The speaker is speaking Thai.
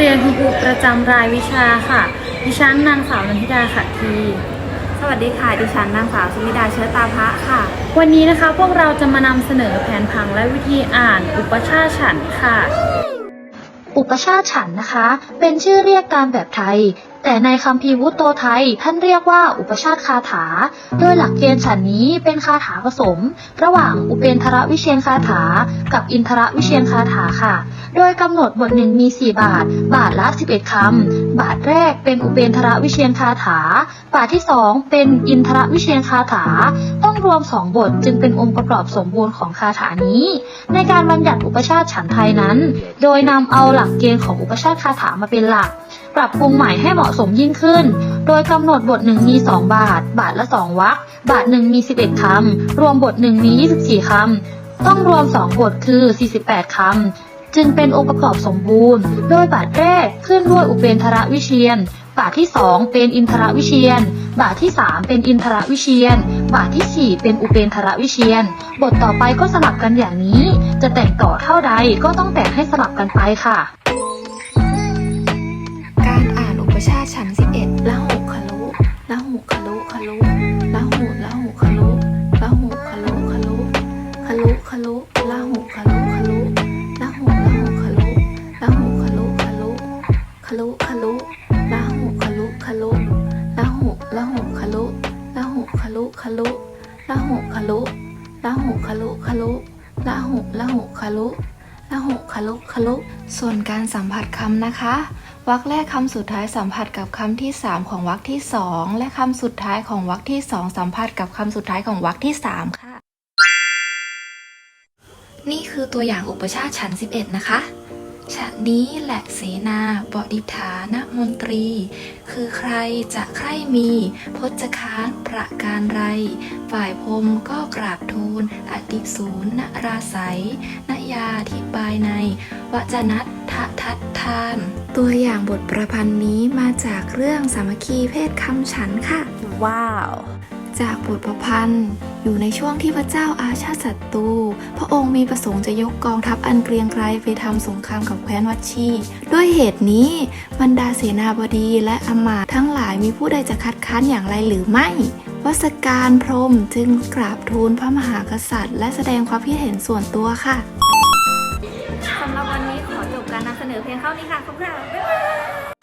เรียนคุณครูประจำรายวิชาค่ะ ดิฉันนางสาวนันทิดาขัดที สวัสดีค่ะ ดิฉันนางสาวสุมิดาเชื้อตาพระค่ะ วันนี้นะคะพวกเราจะมานำเสนอแผนผังและวิธีอ่านอุปชาติฉันท์ค่ะ อุปชาติฉันท์นะคะ เป็นชื่อเรียกการแบบไทย แต่ในคัมภีวุตโตไทยท่านเรียกว่าอุปชาติคาถา โดยหลักเกณฑ์ฉันนี้เป็นคาถาผสม ระหว่างอุเปนทรวิเชียนคาถา กับอินทรวิเชียนคาถาค่ะ โดยกำหนดบทหนึ่งมี 4 บาท บาทละ 11 คำ บาทแรกเป็นอุเปนทรวิเชียนคาถา บาทที่ 2 เป็นอินทรวิเชียนคาถา ต้องรวม 2 บทจึงเป็นองค์ประกอบสมบูรณ์ของคาถานี้ ในการบัญญัติอุปชาติฉันไทยนั้น โดยนำเอาหลักเกณฑ์ของอุปชาติคาถามาเป็นหลัก ปรับปรุงใหม่ให้เหมาะสมยิ่งขึ้น โดยกำหนดบทหนึ่งมี 2 บาท บาทละ 2วรรคบาทหนึ่งมี 11 คำ รวมบทหนึ่งมี 24 คำ ต้องรวม 2 บทคือ 48 คำ จึงเป็นองค์ประกอบสมบูรณ์ โดยบาทแรกขึ้นด้วยอุเปนทรวิเชียน บาทที่ 2 เป็นอินทรวิเชียน บาทที่ 3 เป็นอินทรวิเชียน บาททีสี่4 เป็นอุเปนทรวิเชียน บทต่อไปก็สลับกันอย่างนี้ จะแต่งต่อเท่าใดก็ต้องแต่งให้สลับกันไปค่ะ ลุคลุละหุคลุละหุคลุคลุละหุละหุคลุละหุคลุคลุส่วนการสัมผัสคำนะคะวรรคแรกคำสุดท้ายสัมผัสกับคำที่ 3 ของวรรคที่ 2 และคำสุดท้ายของวรรคที่ 2 สัมผัสกับคำสุดท้ายของวรรคที่ 3 ค่ะ นี่คือตัวอย่างอุปชาติชั้น11 นะคะ ฉะนี้แหละเสนาบดิษฐานมนตรี คือใครจะใคร่มีพจคานประการไร ฝ่ายพรหมก็กราบทูลอติสูรนราศัยนยาธิบายในวจนัตทะทัดทาน ตัวอย่างบทประพันธ์นี้มาจากเรื่องสามัคคีเพศคำฉันค่ะ ว้าว จากบทประพันธ์ อยู่ในช่วงที่พระเจ้าอาชาติศัตรู พระองค์มีประสงค์จะยกกองทัพอันเกรียงไกรไปทำสงครามกับแคว้นวัชชี ด้วยเหตุนี้บรรดาเสนาบดีและอำมาตย์ทั้งหลายมีผู้ใดจะคัดค้านอย่างไรหรือไม่วัสการพรหมจึงกราบทูลพระมหากษัตริย์ และแสดงความคิดเห็นส่วนตัวค่ะสำหรับวันนี้ขอจบการนำเสนอเพียงเท่านี้ค่ะขอบคุณค่ะ